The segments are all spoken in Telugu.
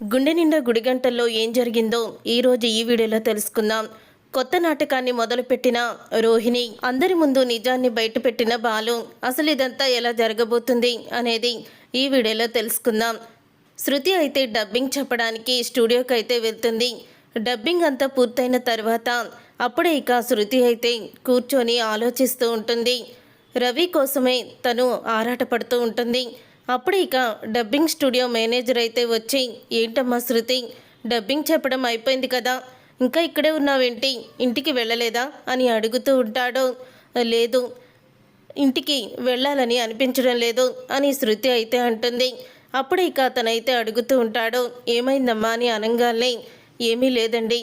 గుండె నిండా గుడిగంటల్లో ఏం జరిగిందో ఈరోజు ఈ వీడియోలో తెలుసుకుందాం. కొత్త నాటకాన్ని మొదలుపెట్టిన రోహిణి అందరి ముందు నిజాన్ని బయటపెట్టిన బాలు అసలు ఇదంతా ఎలా జరగబోతుంది అనేది ఈ వీడియోలో తెలుసుకుందాం. శృతి అయితే డబ్బింగ్ చెప్పడానికి స్టూడియోకి అయితే వెళ్తుంది. డబ్బింగ్ అంతా పూర్తయిన తర్వాత అప్పుడే ఇక శృతి అయితే కూర్చొని ఆలోచిస్తూ ఉంటుంది. రవి కోసమే తను ఆరాటపడుతూ ఉంటుంది. అప్పుడు ఇక డబ్బింగ్ స్టూడియో మేనేజర్ అయితే వచ్చి ఏంటమ్మా శృతి డబ్బింగ్ చెప్పడం అయిపోయింది కదా ఇంకా ఇక్కడే ఉన్నావేంటి? ఇంటికి వెళ్ళలేదా? అని అడుగుతూ ఉంటాడు. లేదు ఇంటికి వెళ్ళాలని అనిపించడం లేదు అని శృతి అయితే అంటుంది. అప్పుడు ఇక అతనైతే అడుగుతూ ఉంటాడు. ఏమైందమ్మా? అని అనగానే ఏమీ లేదండి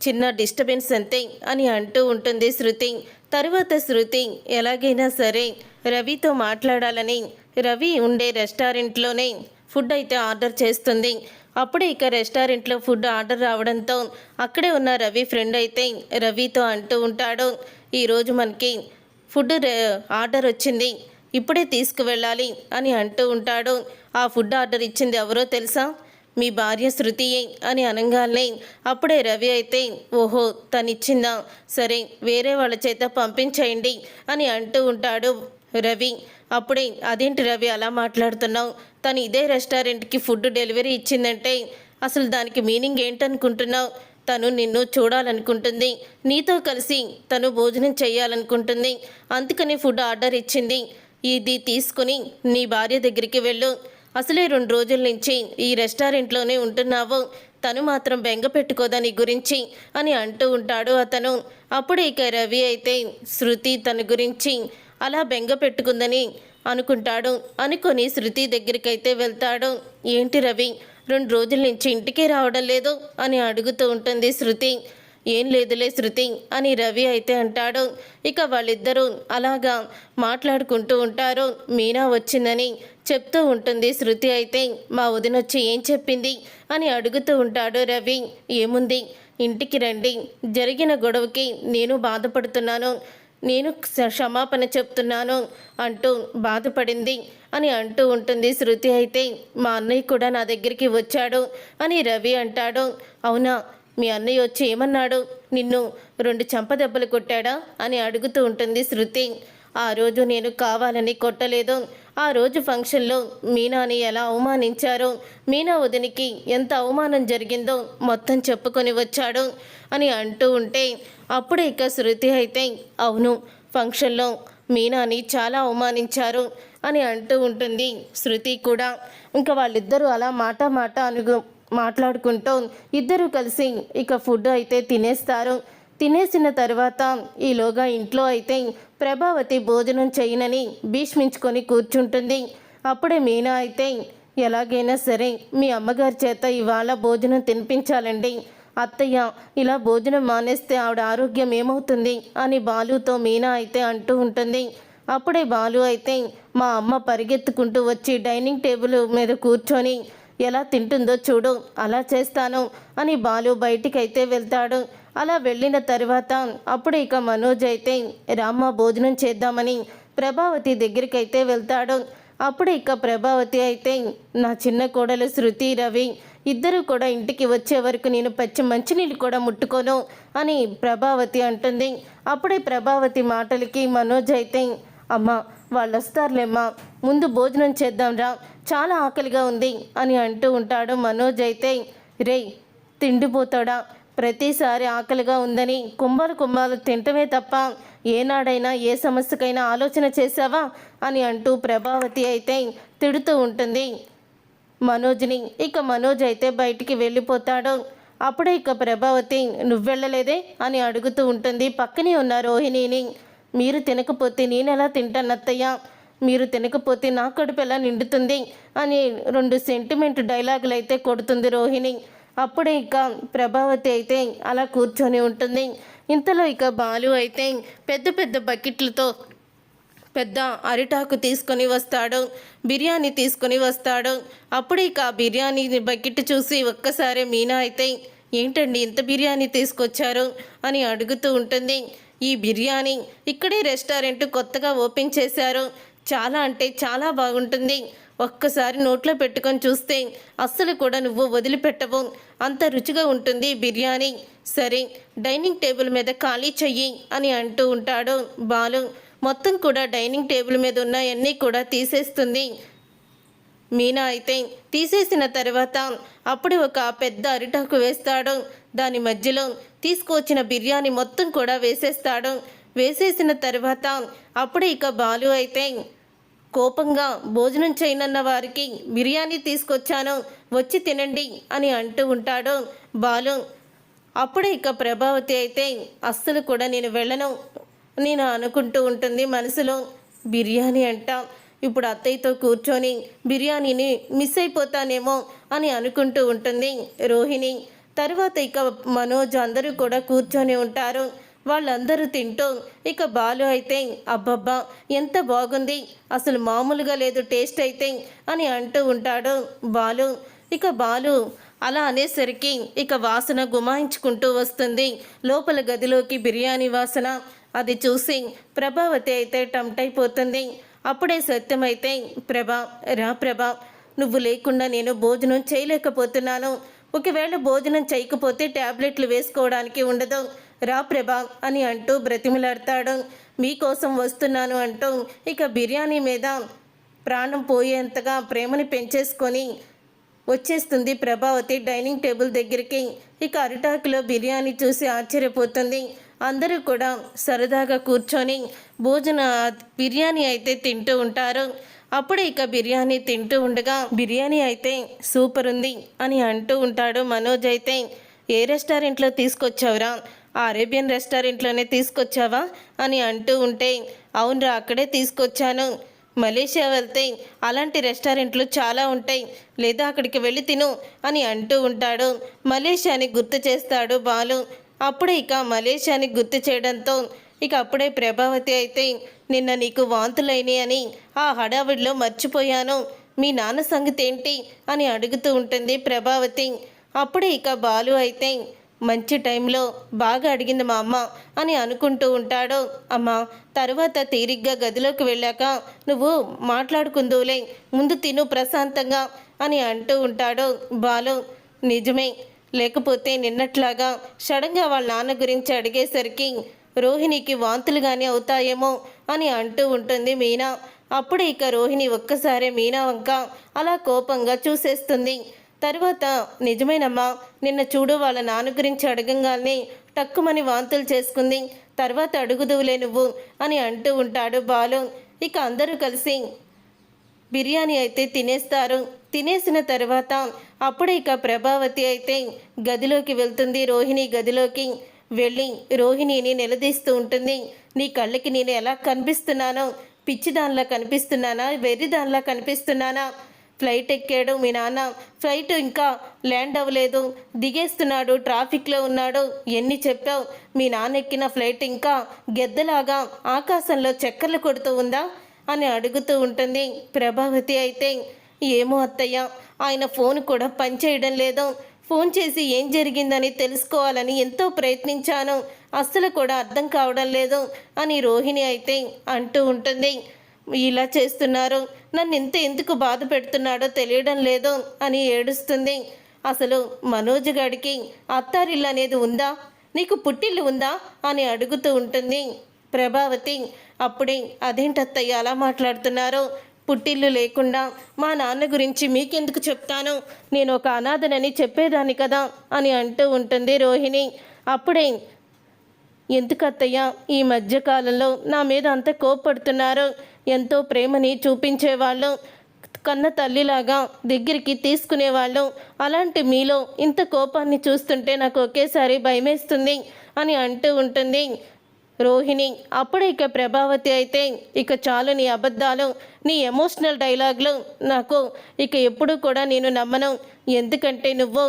చిన్న డిస్టర్బెన్స్ అంతే అని అంటూ ఉంటుంది శృతి. తరువాత శృతి ఎలాగైనా సరే రవితో మాట్లాడాలని రవి ఉండే రెస్టారెంట్లోనే ఫుడ్ అయితే ఆర్డర్ చేస్తుంది. అప్పుడే ఇక రెస్టారెంట్లో ఫుడ్ ఆర్డర్ రావడంతో అక్కడే ఉన్న రవి ఫ్రెండ్ అయితే రవితో అంటూ ఉంటాడు ఈరోజు మనకి ఫుడ్ ఆర్డర్ వచ్చింది ఇప్పుడే తీసుకువెళ్ళాలి అని అంటూ ఉంటాడు. ఆ ఫుడ్ ఆర్డర్ ఇచ్చింది ఎవరో తెలుసా? మీ భార్య శృతియే అని అనగానే అప్పుడే రవి అయితే ఓహో తనిచ్చిందా? సరే వేరే వాళ్ళ చేత పంపించేయండి అని అంటూ ఉంటాడు. రవి అప్పుడే అదేంటి రవి అలా మాట్లాడుతున్నావు? తను ఇదే రెస్టారెంట్కి ఫుడ్ డెలివరీ ఇచ్చిందంటే అసలు దానికి మీనింగ్ ఏంటనుకుంటున్నావు? తను నిన్ను చూడాలనుకుంటుంది. నీతో కలిసి తను భోజనం చేయాలనుకుంటుంది అందుకని ఫుడ్ ఆర్డర్ ఇచ్చింది. ఇది తీసుకుని నీ భార్య దగ్గరికి వెళ్ళు. అసలే రెండు రోజుల నుంచి ఈ రెస్టారెంట్లోనే ఉంటున్నావు. తను మాత్రం బెంగ పెట్టుకోదా నీ గురించి అని అంటూ ఉంటాడు అతను. అప్పుడు ఇక రవి అయితే శృతి తన గురించి అలా బెంగ పెట్టుకుందని అనుకుంటాడు. అనుకొని శృతి దగ్గరికి అయితే వెళ్తాడు. ఏంటి రవి రెండు రోజుల నుంచి ఇంటికే రావడం లేదు అని అడుగుతూ ఉంటుంది శృతి. ఏం లేదులే శృతి అని రవి అయితే అంటాడు. ఇక వాళ్ళిద్దరూ అలాగా మాట్లాడుకుంటూ ఉంటారు. మీనా వచ్చిందని చెప్తూ ఉంటుంది శృతి అయితే. మా వదినొచ్చి ఏం చెప్పింది అని అడుగుతూ ఉంటాడు రవి. ఏముంది? ఇంటికి రండి. జరిగిన గొడవకి నేను బాధపడుతున్నాను. నేను క్షమాపణ చెప్తున్నాను అంటూ బాధపడింది అని అంటూ ఉంటుంది శృతి అయితే మా అన్నయ్య కూడా నా దగ్గరికి వచ్చాడు అని రవి అంటాడు. అవునా? మీ అన్నయ్య వచ్చి ఏమన్నాడు? నిన్ను రెండు చెంపదెబ్బలు కొట్టాడా? అని అడుగుతూ ఉంటుంది శృతి. ఆ రోజు నేను కావాలని కొట్టలేదు. ఆ రోజు ఫంక్షన్లో మీనాని ఎలా అవమానించారో? మీనా వదినికి ఎంత అవమానం జరిగిందో మొత్తం చెప్పుకొని వచ్చాడు అని అంటూ ఉంటే అప్పుడు ఇక శృతి అయితే అవును ఫంక్షన్లో మీనాని చాలా అవమానించారు అని అంటూ ఉంటుంది శృతి కూడా. ఇంకా వాళ్ళిద్దరూ అలా మాట మాట అనుగు మాట్లాడుకుంటూ ఇద్దరు కలిసి ఇక ఫుడ్ అయితే తినేస్తారు. తినేసిన తర్వాత ఈలోగా ఇంట్లో అయితే ప్రభావతి భోజనం చేయనని భీష్మించుకొని కూర్చుంటుంది. అప్పుడే మీనా అయితే ఎలాగైనా సరే మీ అమ్మగారి చేత ఇవాళ భోజనం తినిపించాలండి. అత్తయ్య ఇలా భోజనం మానేస్తే ఆవిడ ఆరోగ్యం ఏమవుతుంది? అని బాలుతో మీనా అయితే అంటూ ఉంటుంది. అప్పుడే బాలు అయితే మా అమ్మ పరిగెత్తుకుంటూ వచ్చి డైనింగ్ టేబుల్ మీద కూర్చొని ఎలా తింటుందో చూడు అలా చేస్తాను అని బాలు బయటికి అయితే వెళ్తాడు. అలా వెళ్ళిన తర్వాత అప్పుడు ఇక మనోజ్ అయితే రామ్మ భోజనం చేద్దామని ప్రభావతి దగ్గరికి అయితే వెళ్తాడు. అప్పుడు ఇక ప్రభావతి అయితే నా చిన్న కోడలు శృతి రవి ఇద్దరు కూడా ఇంటికి వచ్చే వరకు నేను పచ్చి మంచినీళ్ళు కూడా ముట్టుకోను అని ప్రభావతి అంటుంది. అప్పుడే ప్రభావతి మాటలకి మనోజ్ అయితే అమ్మా వాళ్ళు వస్తారులేమ్మా ముందు భోజనం చేద్దాంరా చాలా ఆకలిగా ఉంది అని అంటూ ఉంటాడు మనోజ్ అయితే. రేయ్ తిండిపోతాడా? ప్రతిసారి ఆకలిగా ఉందని కుంభాలు కుంభాలు తింటమే తప్ప ఏనాడైనా ఏ సమస్యకైనా ఆలోచన చేశావా? అని అంటూ ప్రభావతి అయితే తిడుతూ ఉంటుంది. మనోజ్ని ఇక మనోజ్ అయితే బయటికి వెళ్ళిపోతాడు. అప్పుడే ఇక ప్రభావతి నువ్వెళ్ళలేదే? అని అడుగుతూ ఉంటుంది. పక్కనే ఉన్న రోహిణిని మీరు తినకపోతే నేనెలా తింటానత్తయ్య మీరు తినకపోతే నా కడుపు ఎలా నిండుతుంది? అని రెండు సెంటిమెంట్ డైలాగులు అయితే కొడుతుంది రోహిణి. అప్పుడు ఇక ప్రభావతి అయితే అలా కూర్చొని ఉంటుంది. ఇంతలో ఇక బాలు అయితే పెద్ద పెద్ద బకెట్లతో పెద్ద అరిటాకు తీసుకొని వస్తాడు. బిర్యానీ తీసుకొని వస్తాడు. అప్పుడు ఇక ఆ బిర్యానీ బకెట్ చూసి ఒక్కసారి మీనా అయితే ఏంటండి ఇంత బిర్యానీ తీసుకొచ్చారు? అని అడుగుతూ ఉంటుంది. ఈ బిర్యానీ ఇక్కడే రెస్టారెంట్ కొత్తగా ఓపెన్ చేశారు. చాలా అంటే చాలా బాగుంటుంది. ఒక్కసారి నోట్లో పెట్టుకొని చూస్తే అస్సలు కూడా నువ్వు వదిలిపెట్టవు. అంత రుచిగా ఉంటుంది బిర్యానీ. సరే డైనింగ్ టేబుల్ మీద ఖాళీ చెయ్యి అని అంటూ ఉంటాడు బాలు. మొత్తం కూడా డైనింగ్ టేబుల్ మీద ఉన్నాయన్నీ కూడా తీసేస్తుంది. మీనా అయితే తీసేసిన తర్వాత అప్పుడు ఒక పెద్ద అరిటాకు వేస్తాడు. దాని మధ్యలో తీసుకొచ్చిన బిర్యానీ మొత్తం కూడా వేసేస్తాడు. వేసేసిన తర్వాత అప్పుడే ఇక బాలు అయితే కోపంగా భోజనం చేయనన్న వారికి బిర్యానీ తీసుకొచ్చాను వచ్చి తినండి అని అంటూ ఉంటాడు బాలు. అప్పుడే ఇక ప్రభావతి అయితే అస్సలు కూడా నేను వెళ్ళను నేను అనుకుంటూ ఉంటుంది మనసులో. బిర్యానీ అంట ఇప్పుడు అత్తయ్యతో కూర్చొని బిర్యానీని మిస్ అయిపోతానేమో అని అనుకుంటూ ఉంటుంది రోహిణి. తర్వాత ఇక మనోజ్ అందరూ కూడా కూర్చొని ఉంటారు. వాళ్ళందరూ తింటూ ఇక బాలు అయితే అబ్బబ్బా ఎంత బాగుంది అసలు మామూలుగా లేదు టేస్ట్ అయితే అని అంటూ ఉంటాడు బాలు. ఇక బాలు అలా అనేసరికి ఇక వాసన గుమాయించుకుంటూ వస్తుంది. లోపల గదిలోకి బిర్యానీ వాసన అది చూసి ప్రభావతి అయితే టమ్టైపోతుంది. అప్పుడే సత్యమైతే ప్రభా రా ప్రభా నువ్వు లేకుండా నేను భోజనం చేయలేకపోతున్నాను. ఒకవేళ భోజనం చేయకపోతే ట్యాబ్లెట్లు వేసుకోవడానికి ఉండదు. రా ప్రభా అని అంటూ బ్రతిమలాడతాడు. మీకోసం వస్తున్నాను అంటూ ఇక బిర్యానీ మీద ప్రాణం పోయేంతగా ప్రేమని పెంచేసుకొని వచ్చేస్తుంది ప్రభావతి డైనింగ్ టేబుల్ దగ్గరికి. ఇక అరిటాకులో బిర్యానీ చూసి ఆశ్చర్యపోతుంది. అందరూ కూడా సరదాగా కూర్చొని భోజన బిర్యానీ అయితే తింటూ ఉంటారు. అప్పుడు ఇక బిర్యానీ తింటూ ఉండగా బిర్యానీ అయితే సూపర్ ఉంది అని అంటూ ఉంటాడు మనోజ్ అయితే. ఏ రెస్టారెంట్లో తీసుకొచ్చావురా? ఆ అరేబియన్ రెస్టారెంట్లోనే తీసుకొచ్చావా అని అంటూ ఉంటే అవునరా అక్కడే తీసుకొచ్చాను. మలేషియా వెళ్తే అలాంటి రెస్టారెంట్లు చాలా ఉంటాయి. లేదా అక్కడికి వెళ్ళి తిను అని అంటూ ఉంటాడు. మలేషియాని గుర్తు చేస్తాడు బాలు. అప్పుడే ఇక మలేషియాని గుర్తు చేయడంతో ఇక అప్పుడే ప్రభావతి అయితే నిన్న నీకు వాంతులైనాయి అని ఆ హడావిడిలో మర్చిపోయాను. మీ నాన్న సంగతి ఏంటి? అని అడుగుతూ ఉంటుంది ప్రభావతి. అప్పుడే ఇక బాలు అయితే మంచి టైంలో బాగా అడిగింది మా అమ్మ అని అనుకుంటూ ఉంటాడు. అమ్మ తర్వాత తీరిగ్గా గదిలోకి వెళ్ళాక నువ్వు మాట్లాడుకుందువులే ముందు తిను ప్రశాంతంగా అని అంటూ ఉంటాడు బాలు. నిజమే లేకపోతే నిన్నట్లాగా సడన్గా వాళ్ళ నాన్న గురించి అడిగేసరికి రోహిణికి వాంతులు కానీ అవుతాయేమో అని అంటూ ఉంటుంది మీనా. అప్పుడు ఇక రోహిణి ఒక్కసారే మీనా వంక అలా కోపంగా చూసేస్తుంది. తర్వాత నిజమేనమ్మా నిన్న చూడు వాళ్ళ నాన్న గురించి అడగంగానే టక్కుమని వాంతులు చేసుకుంది. తర్వాత అడుగుదువులే నువ్వు అని అంటూ ఉంటాడు బాలు. ఇక అందరూ కలిసి బిర్యానీ అయితే తినేస్తారు. తినేసిన తర్వాత అప్పుడే ఇక ప్రభావతి అయితే గదిలోకి వెళ్తుంది. రోహిణి గదిలోకి వెళ్ళి రోహిణిని నిలదీస్తూ ఉంటుంది. నీ కళ్ళకి నేను ఎలా కనిపిస్తున్నానో పిచ్చి దానిలా కనిపిస్తున్నానా వెర్రి దానిలా కనిపిస్తున్నానా ఫ్లైట్ ఎక్కాడు. మీ నాన్న ఫ్లైట్ ఇంకా ల్యాండ్ అవ్వలేదు. దిగేస్తున్నాడు. ట్రాఫిక్లో ఉన్నాడు. ఎన్ని చెప్పావు? మీ నాన్న ఎక్కిన ఫ్లైట్ ఇంకా గెద్దలాగా ఆకాశంలో చక్కర్లు కొడుతూ ఉందా? అని అడుగుతూ ఉంటుంది ప్రభావతి అయితే. ఏమో అత్తయ్య ఆయన ఫోన్ కూడా పనిచేయడం లేదు. ఫోన్ చేసి ఏం జరిగిందని తెలుసుకోవాలని ఎంతో ప్రయత్నించాను. అస్సలు కూడా అర్థం కావడం లేదు అని రోహిణి అయితే అంటూ ఉంటుంది. ఇలా చేస్తున్నారు. నన్ను ఇంత ఎందుకు బాధ పెడుతున్నాడో తెలియడం లేదు అని ఏడుస్తుంది. అసలు మనోజ్ గడికి అత్తారిల్లు అనేది ఉందా? నీకు పుట్టిల్లు ఉందా? అని అడుగుతూ ఉంటుంది. ప్రభావతి అప్పుడే అదేంటత్తయ్య అలా మాట్లాడుతున్నారు? పుట్టిల్లు లేకుండా మా నాన్న గురించి మీకెందుకు చెప్తాను? నేను ఒక అనాథనని చెప్పేదాన్ని కదా? అని అంటూ ఉంటుంది రోహిణి. అప్పుడే ఎందుకత్తయ్య ఈ మధ్యకాలంలో నా మీద అంత కోప్పడుతున్నారు ఎంతో ప్రేమని చూపించేవాళ్ళు. కన్న తల్లిలాగా దగ్గరికి తీసుకునేవాళ్ళు. అలాంటి మీలో ఇంత కోపాన్ని చూస్తుంటే నాకు ఒకేసారి భయమేస్తుంది అని అంటూ ఉంటుంది. రోహిణి అప్పుడే ఇక ప్రభావతి అయితే ఇక చాలు నీ అబద్ధాలు నీ ఎమోషనల్ డైలాగ్లు నాకు ఇక ఎప్పుడూ కూడా నేను నమ్మను. ఎందుకంటే నువ్వు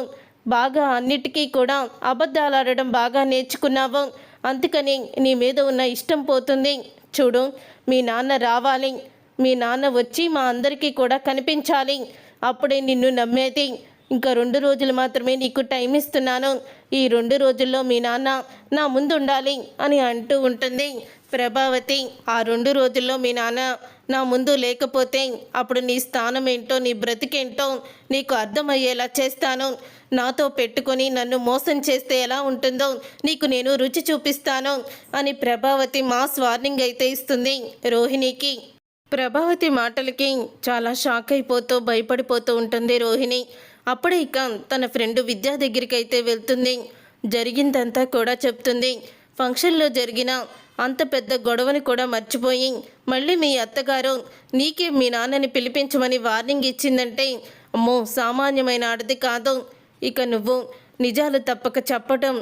బాగా అన్నిటికీ కూడా అబద్ధాలు ఆడడం బాగా నేర్చుకున్నావు. అందుకని నీ మీద ఉన్న ఇష్టం పోతుంది. చూడు మీ నాన్న రావాలి. మీ నాన్న వచ్చి మా అందరికీ కూడా కనిపించాలి. అప్పుడే నిన్ను నమ్మేది. ఇంకా రెండు రోజులు మాత్రమే నీకు టైం ఇస్తున్నాను. ఈ రెండు రోజుల్లో మీ నాన్న నా ముందు ఉండాలి అని అంటూ ఉంటుంది. ప్రభావతి ఆ రెండు రోజుల్లో మీ నాన్న నా ముందు లేకపోతే అప్పుడు నీ స్థానం ఏంటో నీ బ్రతికేంటో నీకు అర్థమయ్యేలా చేస్తాను. నాతో పెట్టుకొని నన్ను మోసం చేస్తే ఎలా ఉంటుందో నీకు నేను రుచి చూపిస్తాను అని ప్రభావతి మాస్ వార్నింగ్ అయితే ఇస్తుంది రోహిణికి. ప్రభావతి మాటలకి చాలా షాక్ అయిపోతూ భయపడిపోతూ ఉంటుంది రోహిణి. అప్పుడే ఇక తన ఫ్రెండ్ విద్యా దగ్గరికి అయితే వెళ్తుంది. జరిగిందంతా కూడా చెప్తుంది. ఫంక్షన్లో జరిగిన అంత పెద్ద గొడవని కూడా మర్చిపోయి మళ్ళీ మీ అత్తగారు నీకే మీ నాన్నని పిలిపించమని వార్నింగ్ ఇచ్చిందంటే అమ్మో సామాన్యమైన ఆడది కాదు. ఇక నువ్వు నిజాలు తప్పక చెప్పటం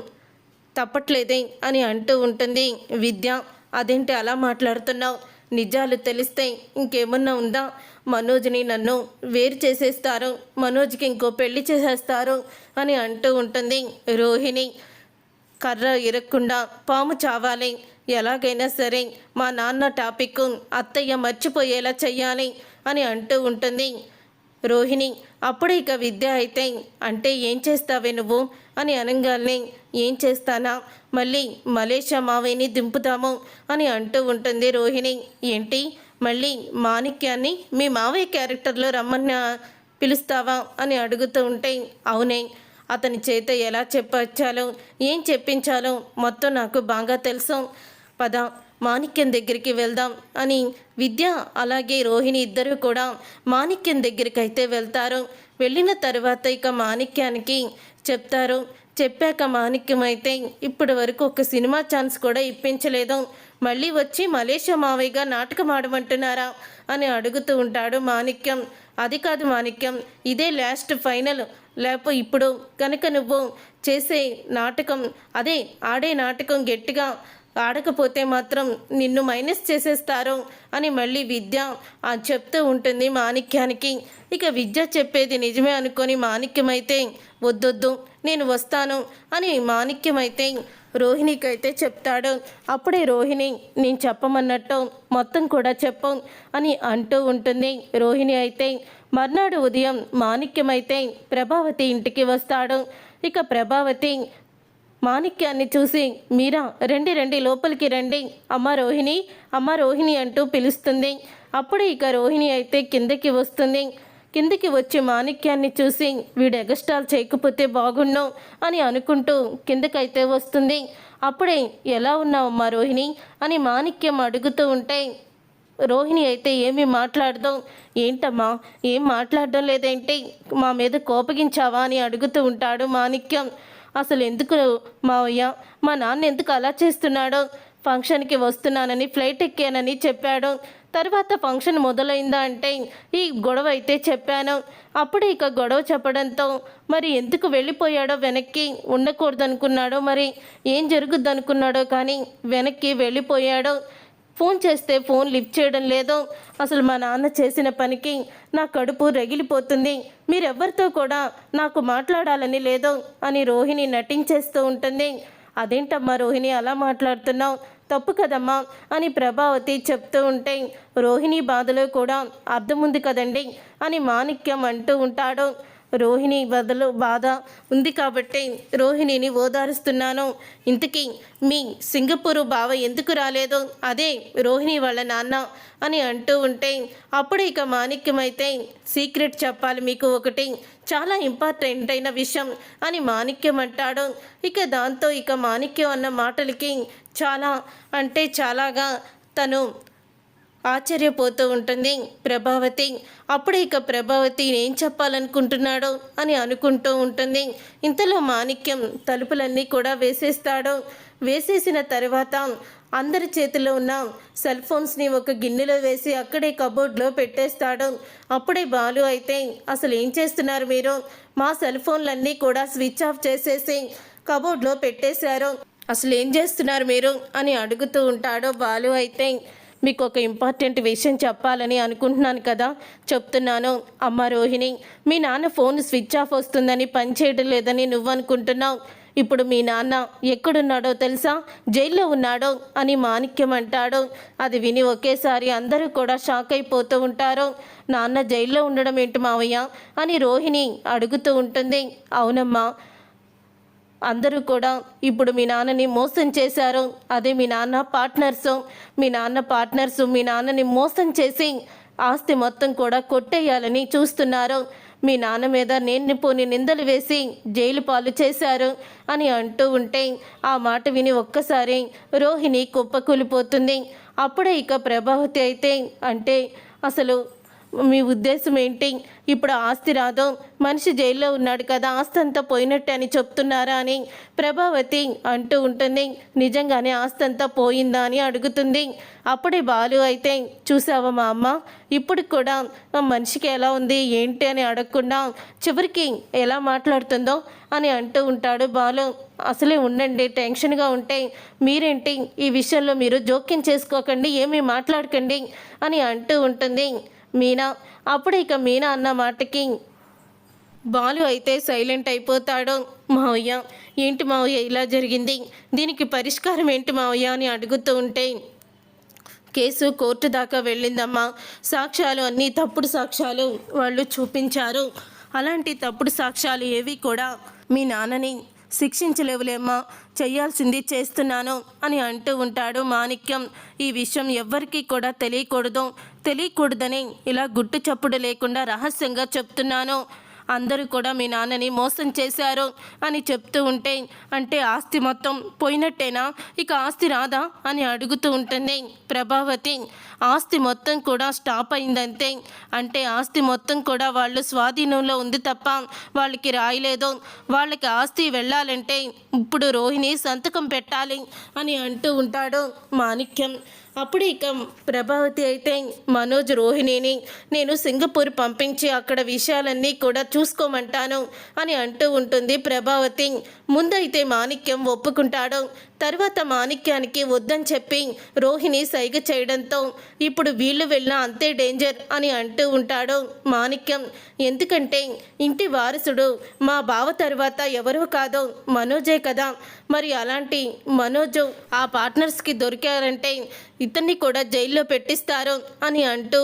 తప్పట్లేదే అని అంటూ ఉంటుంది విద్య. అదేంటి అలా మాట్లాడుతున్నావు? నిజాలు తెలిస్తే ఇంకేమన్నా ఉందా? మనోజ్ని నన్ను వేరు చేసేస్తారు. మనోజ్కి ఇంకో పెళ్ళి చేసేస్తారు అని అంటూ ఉంటుంది రోహిణి. కర్ర ఇరక్కుండా పాము చావాలి. ఎలాగైనా సరే మా నాన్న టాపిక్ అత్తయ్య మర్చిపోయేలా చెయ్యాలి అని అంటూ ఉంటుంది. రోహిణి అప్పుడే ఇక విద్య అయితే అంటే ఏం చేస్తావే నువ్వు? అని అనగానే ఏం చేస్తానా? మళ్ళీ మలేషియా మావయ్యని దింపుతాము అని అంటూ ఉంటుంది రోహిణి. ఏంటి? మళ్ళీ మాణిక్యాన్ని మీ మావయ్య క్యారెక్టర్లో రమ్మన్న పిలుస్తావా? అని అడుగుతూ ఉంటే అవునే అతని చేత ఎలా చెప్పచ్చాలో ఏం చెప్పించాలో మొత్తం నాకు బాగా తెలుసు. పద మాణిక్యం దగ్గరికి వెళ్దాం అని విద్య అలాగే రోహిణి ఇద్దరు కూడా మాణిక్యం దగ్గరికి అయితే వెళ్తారు. వెళ్ళిన తర్వాత ఇక మాణిక్యానికి చెప్తారు. చెప్పాక మాణిక్యం అయితే ఇప్పటి వరకు ఒక సినిమా ఛాన్స్ కూడా ఇప్పించలేదు. మళ్ళీ వచ్చి మలేషియా మావయ్యగా నాటకం ఆడమంటున్నారా అని అడుగుతూ ఉంటాడు మాణిక్యం. అది కాదు మాణిక్యం ఇదే లాస్ట్ ఫైనల్ లేకపోతే ఇప్పుడు కనుక నువ్వు చేసే నాటకం అదే ఆడే నాటకం గట్టిగా ఆడకపోతే మాత్రం నిన్ను మైనస్ చేసేస్తారు అని మళ్ళీ విద్య ఆ చెప్తూ ఉంటుంది మాణిక్యానికి. ఇక విద్య చెప్పేది నిజమే అనుకొని మాణిక్యమైతే వద్దొద్దు నేను వస్తాను అని మాణిక్యమైతే రోహిణికైతే చెప్తాడు. అప్పుడే రోహిణి నేను చెప్పమన్నట్టు మొత్తం కూడా చెప్పం అని అంటూ ఉంటుంది. రోహిణి అయితే మర్నాడు ఉదయం మాణిక్యమైతే ప్రభావతి ఇంటికి వస్తాడు. ఇక ప్రభావతి మాణిక్యాన్ని చూసి మీరా రండి రండి లోపలికి రండి. అమ్మ రోహిణి అమ్మ రోహిణి అంటూ పిలుస్తుంది. అప్పుడే ఇక రోహిణి అయితే కిందకి వస్తుంది. కిందకి వచ్చి మాణిక్యాన్ని చూసి వీడు ఎగస్టాల్ చేయకపోతే బాగుండు అని అనుకుంటూ కిందకైతే వస్తుంది. అప్పుడే ఎలా ఉన్నావు అమ్మ రోహిణి? అని మాణిక్యం అడుగుతూ ఉంటే రోహిణి అయితే ఏమీ మాట్లాడదాం ఏంటమ్మా? ఏం మాట్లాడడం లేదేంటి మా మీద కోపగించావా అని అడుగుతూ ఉంటాడు మాణిక్యం. అసలు ఎందుకు మావయ్య మా నాన్న ఎందుకు అలా చేస్తున్నాడో? ఫంక్షన్కి వస్తున్నానని ఫ్లైట్ ఎక్కానని చెప్పాడు. తర్వాత ఫంక్షన్ మొదలైందా అంటే ఈ గొడవ అయితే చెప్పాను. అప్పుడు ఇక గొడవ చెప్పడంతో మరి ఎందుకు వెళ్ళిపోయాడో వెనక్కి ఉండకూడదనుకున్నాడో మరి ఏం జరుగుద్దనుకున్నాడో కానీ వెనక్కి వెళ్ళిపోయాడో. ఫోన్ చేస్తే ఫోన్ లిఫ్ట్ చేయడం లేదో అసలు మా నాన్న చేసిన పనికి నా కడుపు రగిలిపోతుంది. మీరెవ్వరితో కూడా నాకు మాట్లాడాలని లేదో అని రోహిణి నటించేస్తూ ఉంటుంది. అదేంటమ్మా రోహిణి అలా మాట్లాడుతున్నావు? తప్పు కదమ్మా? అని ప్రభావతి చెప్తూ ఉంటే రోహిణి బాధలో కూడా అర్థం ఉంది కదండి అని మాణిక్యం అంటూ ఉంటాడు. రోహిణి బదులు బాధ ఉంది కాబట్టి రోహిణిని ఓదారుస్తున్నాను. ఇంతకీ మీ సింగపూరు బావ ఎందుకు రాలేదు? అదే రోహిణి వాళ్ళ నాన్న అని అంటూ ఉంటే అప్పుడు ఇక మాణిక్యమైతే సీక్రెట్ చెప్పాలి మీకు ఒకటి. చాలా ఇంపార్టెంట్ అయిన విషయం అని మాణిక్యం అంటాడు. ఇక దాంతో ఇక మాణిక్యం అన్న మాటలకి చాలా అంటే చాలాగా తను ఆశ్చర్యపోతూ ఉంటుంది. ప్రభావతి అప్పుడు ఇక ప్రభావతి ఏం చెప్పాలనుకుంటున్నాడో అని అనుకుంటూ ఉంటుంది. ఇంతలో మాణిక్యం తలుపులన్నీ కూడా వేసేస్తాడు. వేసేసిన తర్వాత అందరి చేతిలో ఉన్న సెల్ ఫోన్స్ని ఒక గిన్నెలో వేసి అక్కడే కబోర్డ్లో పెట్టేస్తాడు. అప్పుడే బాలు అయితే అసలు ఏం చేస్తున్నారు మీరు? మా సెల్ ఫోన్లన్నీ కూడా స్విచ్ ఆఫ్ చేసేసి కబోర్డ్లో పెట్టేశారు. అసలు ఏం చేస్తున్నారు మీరు? అని అడుగుతూ ఉంటాడు బాలు అయితే. మీకు ఒక ఇంపార్టెంట్ విషయం చెప్పాలని అనుకుంటున్నాను కదా. చెప్తున్నాను. అమ్మ రోహిణి మీ నాన్న ఫోన్ స్విచ్ ఆఫ్ వస్తుందని పనిచేయడం లేదని నువ్వు అనుకుంటున్నావు ఇప్పుడు మీ నాన్న ఎక్కడున్నాడో తెలుసా? జైల్లో ఉన్నాడో అని మాణిక్యం అంటాడు. అది విని ఒకేసారి అందరూ కూడా షాక్ అయిపోతూ ఉంటారు. నాన్న జైల్లో ఉండడం ఏంటి మావయ్య? అని రోహిణి అడుగుతూ ఉంటుంది. అవునమ్మా అందరూ కూడా ఇప్పుడు మీ నాన్నని మోసం చేశారు. అదే మీ నాన్న పార్ట్నర్స్ మీ నాన్న పార్ట్నర్స్ మీ నాన్నని మోసం చేసి ఆస్తి మొత్తం కూడా కొట్టేయాలని చూస్తున్నారు. మీ నాన్న మీద నేను పోని నిందలు వేసి జైలు పాలు చేశారు అని అంటూ ఉంటే ఆ మాట విని ఒక్కసారి రోహిణి కుప్పకూలిపోతుంది. అప్పుడే ఇక ప్రభావతి అయితే అంటే అసలు మీ ఉద్దేశం ఏంటి? ఇప్పుడు ఆస్తి రాదు. మనిషి జైల్లో ఉన్నాడు కదా ఆస్తి అంతా పోయినట్టే అని చెప్తున్నారా అని ప్రభావతి అంటూ ఉంటుంది. నిజంగానే ఆస్తి అంతా పోయిందా అని అడుగుతుంది. అప్పుడే బాలు అయితే చూసావా మా అమ్మ? ఇప్పుడు కూడా మనిషికి ఎలా ఉంది ఏంటి అని అడగకుండా చివరికి ఎలా మాట్లాడుతుందో అని అంటూ ఉంటాడు బాలు. అసలే ఉండండి టెన్షన్గా ఉంటే మీరేంటి? ఈ విషయంలో మీరు జోక్యం చేసుకోకండి ఏమీ మాట్లాడకండి అని అంటూ ఉంటుంది. మీనా అప్పుడు ఇక మీనా అన్న మాటకి బాలు అయితే సైలెంట్ అయిపోతాడు. మావయ్య ఏంటి మావయ్య ఇలా జరిగింది? దీనికి పరిష్కారం ఏంటి మావయ్య అని అడుగుతూ ఉంటే కేసు కోర్టు దాకా వెళ్ళిందమ్మా. సాక్ష్యాలు అన్నీ తప్పుడు సాక్ష్యాలు వాళ్ళు చూపించారు. అలాంటి తప్పుడు సాక్ష్యాలు ఏవి కూడా మీ నాన్నని శిక్షించలేవులేమ్మా. చేయాల్సింది చేస్తున్నాను అని అంటూ ఉంటాడు మాణిక్యం. ఈ విషయం ఎవ్వరికీ కూడా తెలియకూడదు. తెలియకూడదని ఇలా గుట్టు చప్పుడు లేకుండా రహస్యంగా చెప్తున్నాను. అందరూ కూడా మీ నాన్నని మోసం చేశారు అని చెప్తూ ఉంటే అంటే ఆస్తి మొత్తం పోయినట్టేనా? ఇక ఆస్తి రాదా అని అడుగుతూ ఉంటుంది ప్రభావతి ఆస్తి మొత్తం కూడా స్టాప్ అయిందంతే. అంటే ఆస్తి మొత్తం కూడా వాళ్ళు స్వాధీనంలో ఉంది తప్ప వాళ్ళకి రాయలేదు. వాళ్ళకి ఆస్తి వెళ్ళాలంటే ఇప్పుడు రోహిణి సంతకం పెట్టాలి అని అంటూ ఉంటాడు మాణిక్యం. అప్పుడు ఇక ప్రభావతి అయితే మనోజ్ రోహిణిని నేను సింగపూర్ పంపించి అక్కడ విషయాలన్నీ కూడా చూసుకోమంటాను అని అంటూ ఉంటుంది ప్రభావతి. ముందైతే మాణిక్యం ఒప్పుకుంటాడు. తర్వాత మాణిక్యానికి వద్దని చెప్పి రోహిణి సైగ చేయడంతో ఇప్పుడు వీళ్ళు వెళ్ళినా అంతే డేంజర్ అని అంటూ ఉంటాడు మాణిక్యం. ఎందుకంటే ఇంటి వారసుడు మా బావ తర్వాత ఎవరో కాదు మనోజే కదా. మరి అలాంటి మనోజు ఆ పార్ట్నర్స్కి దొరికారంటే ఇతన్ని కూడా జైల్లో పెట్టిస్తారు అని అంటూ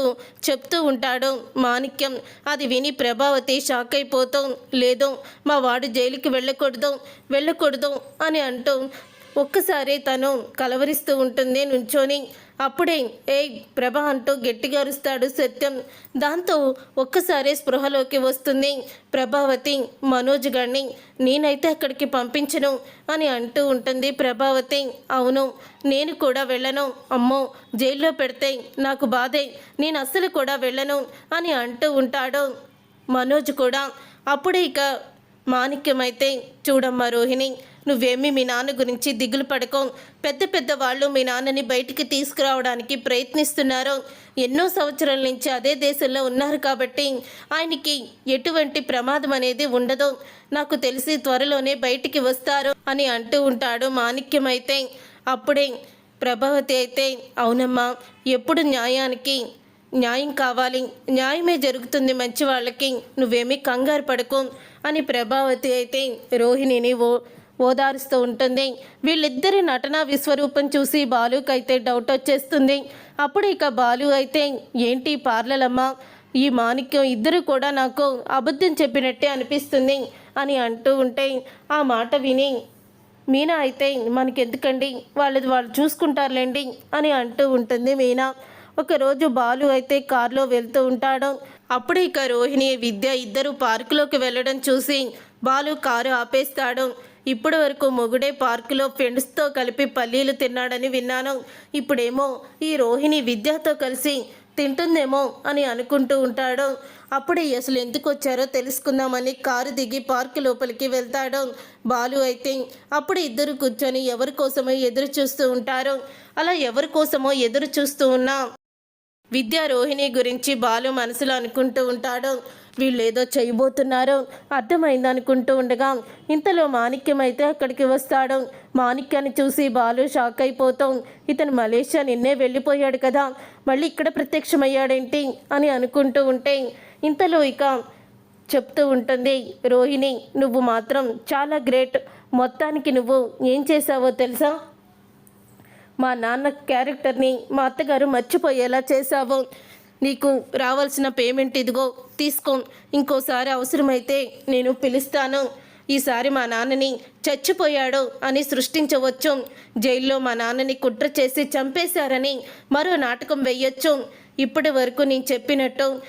చెప్తూ ఉంటాడు మాణిక్యం. అది విని ప్రభావతి షాక్ అయిపోతూ లేదు మా వాడు జైలుకి వెళ్ళకూడదు వెళ్ళకూడదు అని అంటూ ఒక్కసారి తను కలవరిస్తూ ఉంటుంది నుంచోని. అప్పుడే ఏ ప్రభ అంటూ గట్టిగా అరుస్తాడు సత్యం. దాంతో ఒక్కసారే స్పృహలోకి వస్తుంది. ప్రభావతి మనోజ్ గారిని నేనైతే అక్కడికి పంపించను అని అంటూ ఉంటుంది ప్రభావతి. అవును నేను కూడా వెళ్ళను. అమ్మో జైల్లో పెడితే నాకు బాధే. నేను అస్సలు కూడా వెళ్ళను అని అంటూ ఉంటాడు మనోజ్ కూడా. అప్పుడే ఇక మాణిక్యమైతే చూడమ్మా రోహిణి నువ్వేమీ మీ నాన్న గురించి దిగులు పడకో. పెద్ద పెద్ద వాళ్ళు మీ నాన్నని బయటికి తీసుకురావడానికి ప్రయత్నిస్తున్నారు ఎన్నో సంవత్సరాల నుంచి అదే దేశంలో ఉన్నారు కాబట్టి ఆయనకి ఎటువంటి ప్రమాదం అనేది ఉండదు. నాకు తెలిసి త్వరలోనే బయటికి వస్తారు అని అంటూ ఉంటాడు మాణిక్యమైతే. అప్పుడే ప్రభావతి అయితే అవునమ్మా ఎప్పుడు న్యాయానికి న్యాయం కావాలి? న్యాయమే జరుగుతుంది మంచి వాళ్ళకి నువ్వేమీ కంగారు పడకు అని ప్రభావతి అయితే రోహిణిని ఓ ఓదారుస్తూ ఉంటుంది. వీళ్ళిద్దరి నటన విశ్వరూపం చూసి బాలుకైతే డౌట్ వచ్చేస్తుంది. అప్పుడు ఇక బాలు అయితే ఏంటి పార్లలమ్మ? ఈ మాణిక్యం ఇద్దరు కూడా నాకు అబద్ధం చెప్పినట్టే అనిపిస్తుంది అని అంటూ ఉంటే ఆ మాట విని మీనా అయితే మనకెందుకండి? వాళ్ళది వాళ్ళు చూసుకుంటారులేండి అని అంటూ ఉంటుంది మీనా. ఒకరోజు బాలు అయితే కారులో వెళ్తూ ఉంటాడు. అప్పుడు ఇక రోహిణి విద్య ఇద్దరు పార్కులోకి వెళ్ళడం చూసి బాలు కారు ఆపేస్తాడు. ఇప్పటి వరకు మొగుడే పార్కులో ఫ్రెండ్స్తో కలిపి పల్లీలు తిన్నాడని విన్నాను. ఇప్పుడేమో ఈ రోహిణి విద్యతో కలిసి తింటుందేమో అని అనుకుంటూ ఉంటాడు. అప్పుడే అసలు ఎందుకు వచ్చారో తెలుసుకుందామని కారు దిగి పార్క్ లోపలికి వెళ్తాడు. బాలు అయితే అప్పుడు ఇద్దరు కూర్చొని ఎవరి కోసమో ఎదురు చూస్తూ ఉంటారు. అలా ఎవరి కోసమో ఎదురు చూస్తూ ఉన్నా విద్యా రోహిణి గురించి బాలు మనసులో అనుకుంటూ ఉంటాడు. వీళ్ళు ఏదో చేయబోతున్నారు అర్థమైంది అనుకుంటూ ఉండగా ఇంతలో మాణిక్యం అయితే అక్కడికి వస్తాడు. మాణిక్యాన్ని చూసి బాలు షాక్ అయిపోతాం. ఇతను మలేషియా నిన్నే వెళ్ళిపోయాడు కదా. మళ్ళీ ఇక్కడ ప్రత్యక్షమయ్యాడేంటి అని అనుకుంటూ ఉంటే ఇంతలో ఇక చెప్తూ ఉంటుంది రోహిణి నువ్వు మాత్రం చాలా గ్రేట్. మొత్తానికి నువ్వు ఏం చేసావో తెలుసా? మా నాన్న క్యారెక్టర్ని మా అత్తగారు మర్చిపోయేలా చేశావు. నీకు రావాల్సిన పేమెంట్ ఇదిగో తీసుకో. ఇంకోసారి అవసరమైతే నేను పిలుస్తాను. ఈసారి మా నాన్నని చచ్చిపోయాడు అని సృష్టించవచ్చు. జైల్లో మా నాన్నని కుట్ర చేసి చంపేశారని మరో నాటకం వేయొచ్చు. ఇప్పటి వరకు నేను చెప్పినట్టు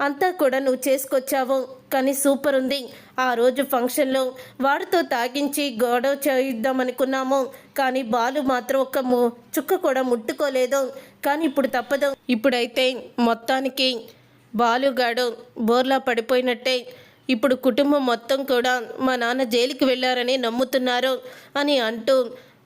అంతా కూడా నువ్వు చేసుకొచ్చావు. కానీ సూపర్ ఉంది. ఆ రోజు ఫంక్షన్లో వాడితో తాగించి గొడవ చేయిద్దామనుకున్నాము. కానీ బాలు మాత్రం ఒక ము చుక్క కూడా ముట్టుకోలేదు. కానీ ఇప్పుడు తప్పదు. ఇప్పుడైతే మొత్తానికి బాలుగాడు బోర్లా పడిపోయినట్టే. ఇప్పుడు కుటుంబం మొత్తం కూడా మా నాన్న జైలుకి వెళ్ళారని నమ్ముతున్నారు అని అంటూ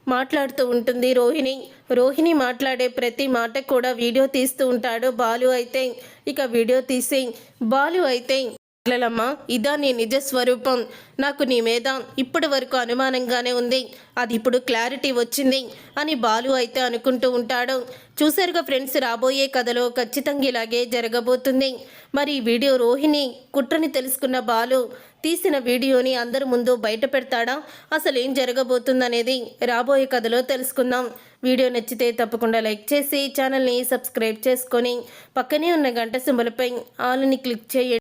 మాట్లాడుతూ ఉంటుంది రోహిణి. రోహిణి మాట్లాడే ప్రతి మాట కూడా వీడియో తీస్తూ ఉంటాడు బాలు అయితే. ఇక వీడియో తీసి బాలు అయితే పిల్లలమ్మ ఇదా నీ నిజ స్వరూపం. నాకు నీ మీద ఇప్పటి వరకు అనుమానంగానే ఉంది. అది ఇప్పుడు క్లారిటీ వచ్చింది అని బాలు అయితే అనుకుంటూ ఉంటాడు. చూసారుగా ఫ్రెండ్స్ రాబోయే కథలో ఖచ్చితంగా ఇలాగే జరగబోతుంది. మరి ఈ వీడియో రోహిణి కుట్రని తెలుసుకున్న బాలు తీసిన వీడియోని అందరి ముందు బయట పెడతాడా? అసలు ఏం జరగబోతుందనేది రాబోయే కథలో తెలుసుకుందాం. వీడియో నచ్చితే తప్పకుండా లైక్ చేసి ఛానల్ని సబ్స్క్రైబ్ చేసుకొని పక్కనే ఉన్న గంట సింబలపై ఆల్ని క్లిక్ చేయండి.